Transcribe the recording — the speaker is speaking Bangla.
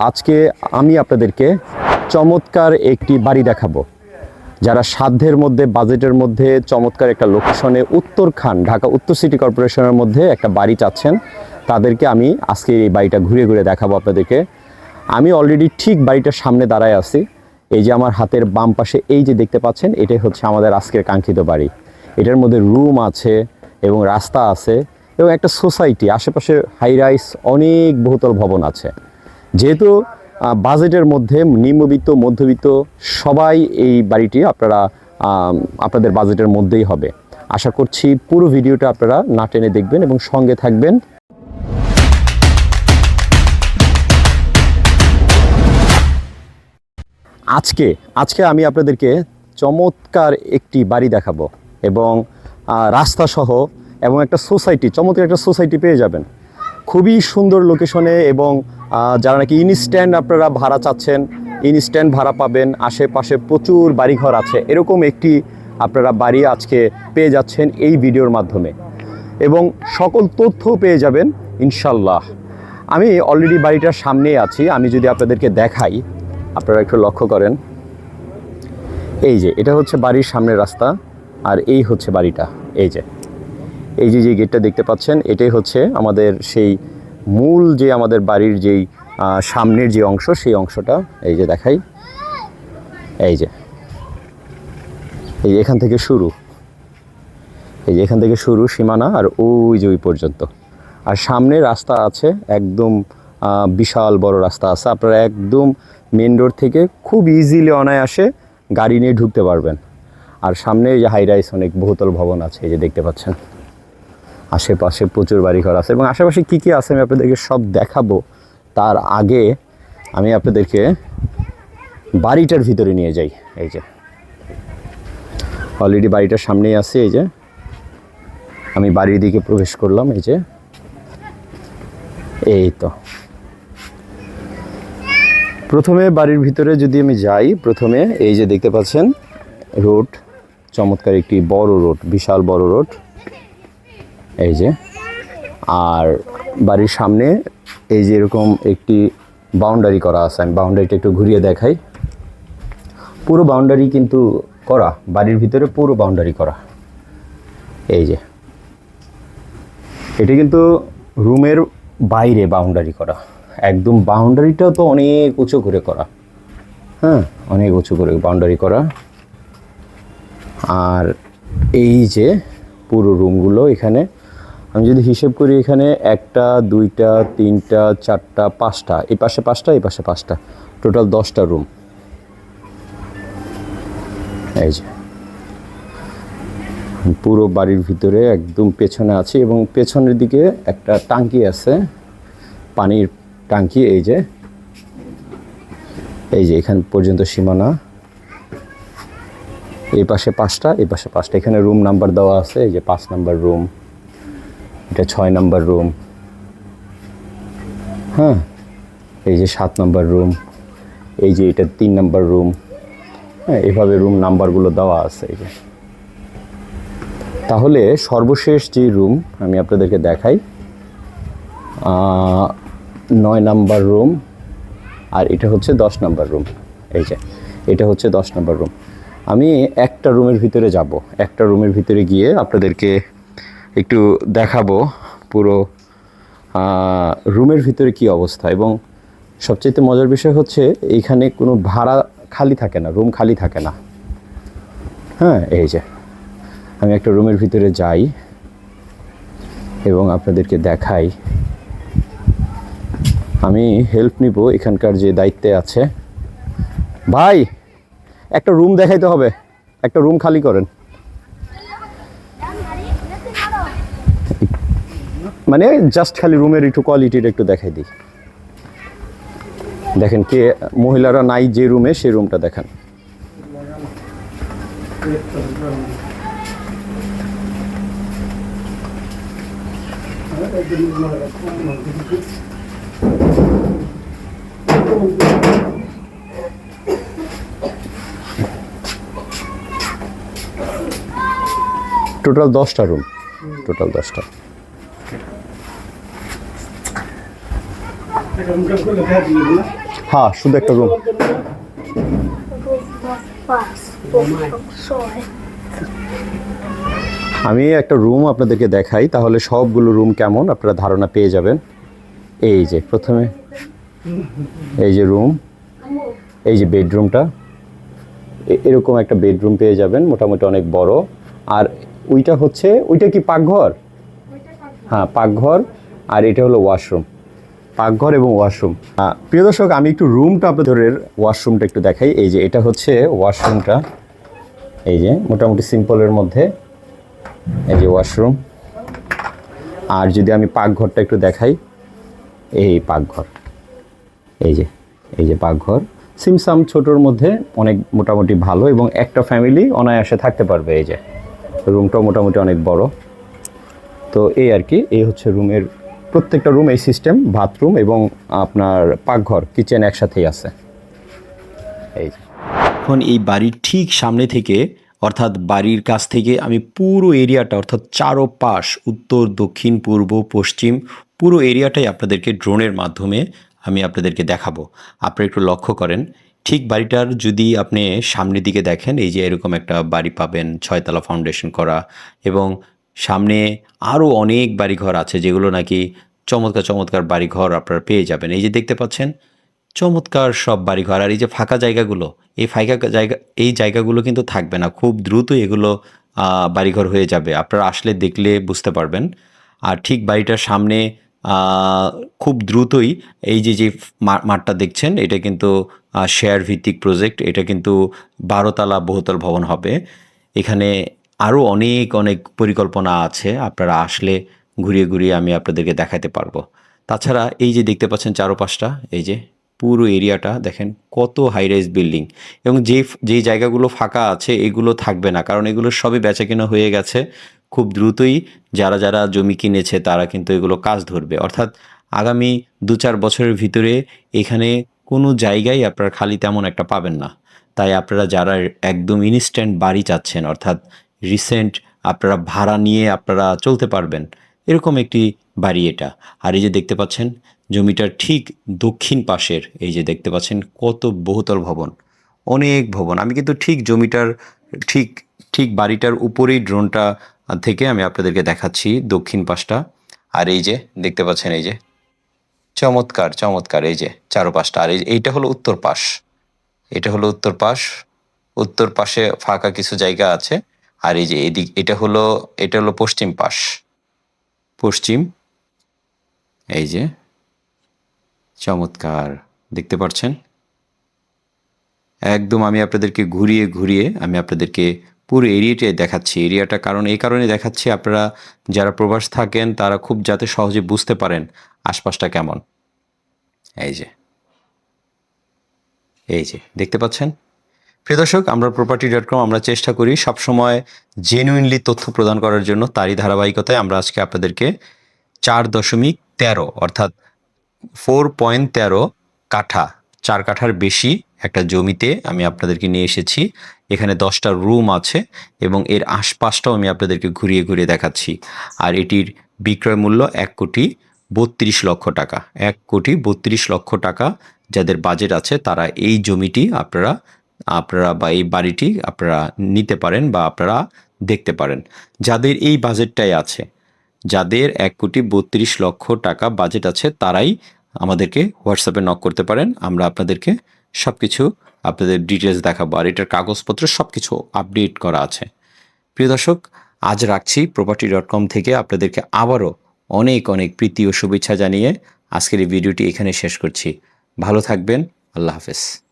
আজকে আমি আপনাদেরকে চমৎকার একটি বাড়ি দেখাবো। যারা সাধ্যের মধ্যে, বাজেটের মধ্যে, চমৎকার একটা লোকেশনে উত্তরখান ঢাকা উত্তর সিটি কর্পোরেশনের মধ্যে একটা বাড়ি চাচ্ছেন, তাদেরকে আমি আজকে এই বাড়িটা ঘুরে ঘুরে দেখাবো আপনাদেরকে। আমি অলরেডি ঠিক বাড়িটার সামনে দাঁড়ায় আছি। এই যে আমার হাতের বাম পাশে এই যে দেখতে পাচ্ছেন, এটাই হচ্ছে আমাদের আজকের কাঙ্ক্ষিত বাড়ি। এটার মধ্যে রুম আছে এবং রাস্তা আছে এবং একটা সোসাইটি আশেপাশে হাই রাইস অনেক বহুতল ভবন আছে। যেহেতু বাজেটের মধ্যে নিম্নবিত্ত, মধ্যবিত্ত সবাই এই বাড়িটি আপনারা আপনাদের বাজেটের মধ্যেই হবে। আশা করছি পুরো ভিডিওটা আপনারা না টেনে দেখবেন এবং সঙ্গে থাকবেন। আজকে আজকে আমি আপনাদেরকে চমৎকার একটি বাড়ি দেখাবো এবং রাস্তা সহ এবং একটা সোসাইটি, চমৎকার একটা সোসাইটি পেয়ে যাবেন। খুবই সুন্দর লোকেশনে এবং যারা নাকি ইনস্ট্যান্ট আপনারা ভাড়া চাচ্ছেন ইনস্ট্যান্ট ভাড়া পাবেন, আশেপাশে প্রচুর বাড়িঘর আছে, এরকম একটি আপনারা বাড়ি আজকে পেয়ে যাচ্ছেন এই ভিডিওর মাধ্যমে। এবং সকল তথ্য পেয়ে যাবেন, ইনশাল্লাহ। আমি অলরেডি বাড়িটার সামনেই আছি, আমি যদি আপনাদেরকে দেখাই, আপনারা একটু লক্ষ্য করেন। এই যে, এটা হচ্ছে বাড়ির সামনের রাস্তা, আর এই হচ্ছে বাড়িটা, এই যে। এই যে যে গেটটা দেখতে পাচ্ছেন, এটাই হচ্ছে আমাদের সেই মূল যে আমাদের বাড়ির যেই সামনের যে অংশ, সেই অংশটা এই যে দেখাই। এই যে। এই এখান থেকে শুরু। এই যে এখান থেকে শুরু সীমানা আর ওই যে ওই পর্যন্ত। আর সামনে রাস্তা আছে, একদম বিশাল বড় রাস্তা আছে। আপনারা একদম মেন রোড থেকে খুব ইজিলি অনায়াসে গাড়ি নিয়ে ঢুকতে পারবেন। আর সামনে যে হাই রাইস অনেক বহুতল ভবন আছে, এই যে দেখতে পাচ্ছেন। আশেপাশে প্রচুর বাড়িঘর আছে এবং আশেপাশে কী কী আছে আমি আপনাদেরকে সব দেখাবো। তার আগে আমি আপনাদেরকে বাড়িটার ভিতরে নিয়ে যাই, এই যে। অলরেডি বাড়িটার সামনেই আছে, এই যে। আমি বাড়ির দিকে প্রবেশ করলাম, এই যে। এই তো। প্রথমে বাড়ির ভিতরে যদি আমি যাই, প্রথমে এই যে দেখতে পাচ্ছেন, রোড, চমৎকার একটি বড় রোড, বিশাল বড় রোড। এই যে, আর বাড়ির সামনে এই যে এরকম একটি বাউন্ডারি করা আছে, আমি বাউন্ডারিটা একটু ঘুরিয়ে দেখাই। পুরো বাউন্ডারি কিন্তু করা, বাড়ির ভিতরে পুরো বাউন্ডারি করা। এই যে, এটা কিন্তু রুমের বাইরে বাউন্ডারি করা। একদম বাউন্ডারিটাও তো অনেক উঁচু করে করা। হ্যাঁ অনেক উঁচু করে বাউন্ডারি করা। আর এই যে পুরো রুমগুলো এখানে আমি যদি হিসেব করি এখানে একটা, দুইটা, তিনটা, চারটা, পাঁচটা, এই পাশে পাঁচটা, এই পাশে পাঁচটা, টোটাল দশটা রুম এই যে। পুরো বাড়ির ভিতরে একদম পেছনে আছে এবং পেছনের দিকে একটা টাঙ্কি আছে, পানির টাঙ্কি, এই যে। এই যে এখান পর্যন্ত সীমানা। এই পাশে পাঁচটা, এই পাশে পাঁচটা। এখানে রুম নাম্বার দেওয়া আছে, এই যে পাঁচ নাম্বার রুম এটা ছয় নাম্বার রুম। হ্যাঁ এই যে সাত নম্বর রুম, এই যে এটা তিন নম্বর রুম। হ্যাঁ এভাবে রুম নাম্বারগুলো দেওয়া আছে এই যে। তাহলে সর্বশেষ যে রুম আমি আপনাদেরকে দেখাই নয় নাম্বার রুম, আর এটা হচ্ছে দশ নাম্বার রুম। এই যে, এটা হচ্ছে দশ নাম্বার রুম। আমি একটা রুমের ভিতরে যাব। একটা রুমের ভিতরে গিয়ে আপনাদেরকে একটু দেখাবো পুরো রুমের ভিতরে কি অবস্থা। এবং সবচেয়ে মজার বিষয় হচ্ছে এইখানে কোনো ভাড়া খালি থাকে না, রুম খালি থাকে না। হ্যাঁ এই যে, আমি একটা রুমের ভিতরে যাই এবং আপনাদেরকে দেখাই। আমি হেল্প নিব এখানকার যে দায়িত্বে আছে। ভাই, একটা রুম দেখাইতে হবে, একটা রুম খালি করেন। মানে জাস্ট খালি রুমের একটু কোয়ালিটিটা একটু দেখাই দিই। দেখেন কে, মহিলারা নাই যে রুমে সেই রুমটা দেখেন। টোটাল দশটা রুম টোটাল দশটা এটা রুমটা খুলে দেখা দিই না হ্যাঁ শুধু একটা রুম আমি একটা রুম আপনাদেরকে দেখাই, তাহলে সবগুলো রুম কেমন আপনারা ধারণা পেয়ে যাবেন। এই যে, প্রথমে এই যে রুম এই যে বেডরুমটা এরকম একটা বেডরুম পেয়ে যাবেন, মোটামুটি অনেক বড়। আর ওইটা হচ্ছে, ওইটা কি পাকঘর? হ্যাঁ পাকঘর। আর এটা হলো ওয়াশরুম পাকঘর এবং ওয়াশরুম। প্রিয় দর্শক, আমি একটু রুমটা আপনাদের ওয়াশরুমটা একটু দেখাই। এই যে, এটা হচ্ছে ওয়াশরুমটা। এই যে, মোটামুটি সিম্পলের মধ্যে এই যে ওয়াশরুম। আর যদি আমি পাকঘরটা একটু দেখাই, এই পাকঘর। এই যে এই যে পাকঘর। সিমসাম ছোটোর মধ্যে অনেক মোটামুটি ভালো এবং একটা ফ্যামিলি অনায়াসে থাকতে পারবে এই যে। রুমটাও মোটামুটি অনেক বড়। তো এই আর কি, এই হচ্ছে রুমের প্রত্যেকটা রুম এই সিস্টেম বাথরুম এবং আপনার পাকঘর কিচেন একসাথেই আছে। এই এখন এই বাড়ির ঠিক সামনে থেকে, অর্থাৎ বাড়ির কাছ থেকে আমি পুরো এরিয়াটা, অর্থাৎ চারোপাশ, উত্তর, দক্ষিণ, পূর্ব, পশ্চিম, পুরো এরিয়াটাই আপনাদেরকে ড্রোনের মাধ্যমে আমি আপনাদেরকে দেখাবো। আপনারা একটু লক্ষ্য করেন, ঠিক বাড়িটার যদি আপনি সামনের দিকে দেখেন, এই যে এরকম একটা বাড়ি পাবেন, ছয়তলা ফাউন্ডেশন করা এবং সামনে আরও অনেক বাড়িঘর আছে, যেগুলো নাকি চমৎকার চমৎকার বাড়িঘর আপনারা পেয়ে যাবেন। এই যে দেখতে পাচ্ছেন, চমৎকার সব বাড়িঘর। আর এই যে ফাঁকা জায়গাগুলো, এই ফাঁকা জায়গা, এই জায়গাগুলো কিন্তু থাকবে না। খুব দ্রুত এগুলো বাড়িঘর হয়ে যাবে। আপনারা আসলে দেখলে বুঝতে পারবেন। আর ঠিক বাড়িটার সামনে খুব দ্রুতই এই যে যে মাঠটা দেখছেন, এটা কিন্তু শেয়ার ভিত্তিক প্রজেক্ট এটা কিন্তু বারোতলা বহুতল ভবন হবে। এখানে আরও অনেক অনেক পরিকল্পনা আছে। আপনারা আসলে ঘুরিয়ে ঘুরিয়ে আমি আপনাদেরকে দেখাতে পারব। তাছাড়া এই যে দেখতে পাচ্ছেন চারোপাশটা, এই যে পুরো এরিয়াটা, দেখেন কত হাই রাইজ বিল্ডিং এবং যে যেই জায়গাগুলো ফাঁকা আছে, এগুলো থাকবে না। কারণ এগুলো সবই বেচা কেনা হয়ে গেছে। খুব দ্রুতই যারা যারা জমি কিনেছে, তারা কিন্তু এগুলো কাজ ধরবে। অর্থাৎ আগামী দু চার বছরের ভিতরে এখানে কোনো জায়গায় আপনারা খালি তেমন একটা পাবেন না। তাই আপনারা যারা একদম ইনস্ট্যান্ট বাড়ি চাচ্ছেন, অর্থাৎ রিসেন্ট আপনারা ভাড়া নিয়ে আপনারা চলতে পারবেন এরকম একটি বাড়ি এটা। আর এই যে দেখতে পাচ্ছেন, জমিটার ঠিক দক্ষিণ পাশের এই যে দেখতে পাচ্ছেন, কত বহুতল ভবন, অনেক ভবন। আমি কিন্তু ঠিক জমিটার, ঠিক ঠিক বাড়িটার উপরেই ড্রোনটা থেকে আমি আপনাদেরকে দেখাচ্ছি দক্ষিণ পাশটা। আর এই যে দেখতে পাচ্ছেন, এই যে চমৎকার চমৎকার এই যে চারোপাশটা। আর এই এইটা হলো উত্তর পাশ। এটা হলো উত্তর পাশ। উত্তর পাশে ফাঁকা কিছু জায়গা আছে। আর এই যে এদিক, এটা হলো এটা হলো পশ্চিম পাশ। পশ্চিম, এই যে, চমৎকার, দেখতে পাচ্ছেন? একদম আমি আপনাদেরকে ঘুরিয়ে ঘুরিয়ে, আমি আপনাদেরকে পুরো এরিয়াটাই দেখাচ্ছি। এরিয়াটা কারণ, এই কারণে দেখাচ্ছি আপনারা যারা প্রবাস থাকেন, তারা খুব যাতে সহজে বুঝতে পারেন আশপাশটা কেমন। এই যে এই যে, দেখতে পাচ্ছেন? প্রিয় দর্শক, আমরা প্রপার্টি ডট কম আমরা চেষ্টা করি সবসময় জেনুইনলি তথ্য প্রদান করার জন্য। তারই ধারাবাহিকতায় আমরা আজকে আপনাদেরকে চার দশমিক তেরো, অর্থাৎ ফোর পয়েন্ট তেরো কাঠা, চার কাঠার বেশি একটা জমিতে আমি আপনাদেরকে নিয়ে এসেছি। এখানে দশটা রুম আছে এবং এর আশপাশটাও আমি আপনাদেরকে ঘুরিয়ে ঘুরিয়ে দেখাচ্ছি। আর এটির বিক্রয় মূল্য এক কোটি বত্রিশ লক্ষ টাকা। এক কোটি বত্রিশ লক্ষ টাকা যাদের বাজেট আছে, তারা এই জমিটি আপনারা আপনারা বা এই বাড়িটি আপনারা নিতে পারেন বা আপনারা দেখতে পারেন। যাদের এই বাজেটটাই আছে, যাদের এক কোটি বত্রিশ লক্ষ টাকা বাজেট আছে, তারাই আমাদেরকে হোয়াটসঅ্যাপে নক করতে পারেন। আমরা আপনাদেরকে সব কিছু আপনাদের ডিটেলস দেখাবো। আর এটার কাগজপত্র সব কিছু আপডেট করা আছে। প্রিয় দর্শক, আজ রাখছি প্রপার্টি ডট কম থেকে আপনাদেরকে আবারও অনেক অনেক প্রীতি ও শুভেচ্ছা জানিয়ে আজকের এই ভিডিওটি এখানে শেষ করছি। ভালো থাকবেন, আল্লাহ হাফেজ।